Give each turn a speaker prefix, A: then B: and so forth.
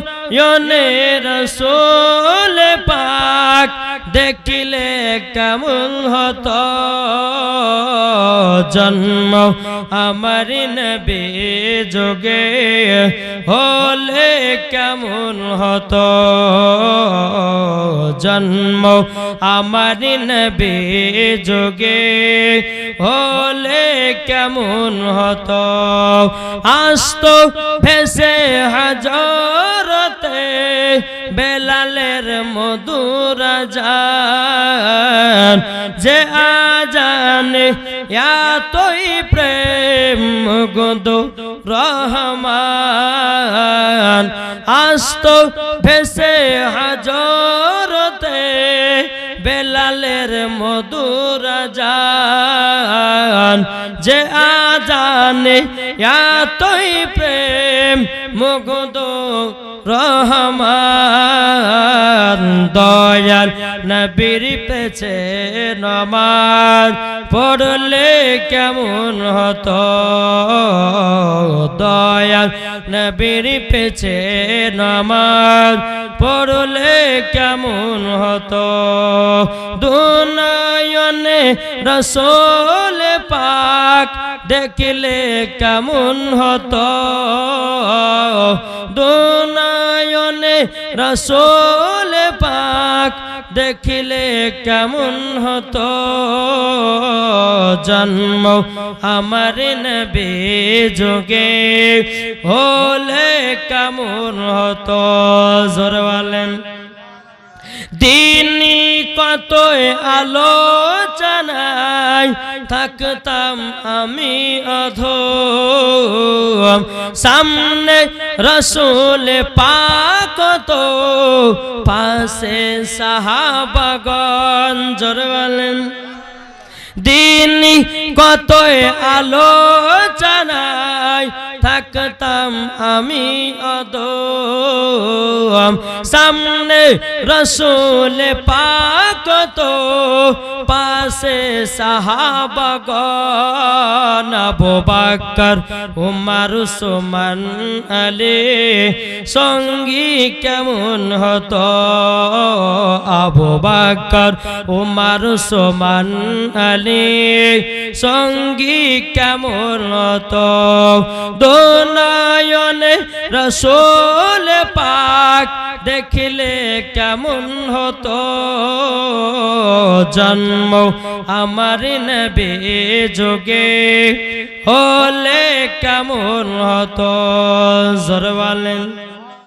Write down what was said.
A: দুনয়নে রসোল পাক দেখিলে কেমন হতো? জন্ম আমার নবে যোগে হলে কেমন হতো? জন্ম আমার নবে যোগে হলে কেমন হতো? আস্ত ভেসে হাজরতে বেলালের মধুর জান যে আজানে এতই প্রেম গদ রহমান আস্ত ভেসে হাজরতে বেলালের মধুর জান যে আজানে এতই প্রেম মুগ্ধ রহমান, দয়াল নবীর পেছে নমাজ, পড়লে কেমন হতো? দয়াল নবীর পেছে নমাজ, পড়লে কেমন হতো? রসোল পাক দেখলে কেমন হতো? দুনয়নে রসোল পাক দেখিলে কেমন হতো? জন্ম আমার নবে যোগে হলে কেমন হতো? জোরওয়ালেন দিনই কত আলোচনায় থাকতাম আমি অধ সামনে রসুল পাক তো, পাশে সাহাবাগন জোর বলেন, দিনই কত আলোচনায় থাকতাম আমি অদম সামনে রসুল পাক তো পাশে সাহাবগণ আবু বকর, উমর সুমন আলী সঙ্গী কেমন হতো? আবু বকর, উমর সুমন আলী সঙ্গী কেমন হতো? দোনায়নে রসোল পাক দেখিলে কেমন হতো? জন্ম আমার নবে যোগে হলে কেমন হতো? জরওয়ালেন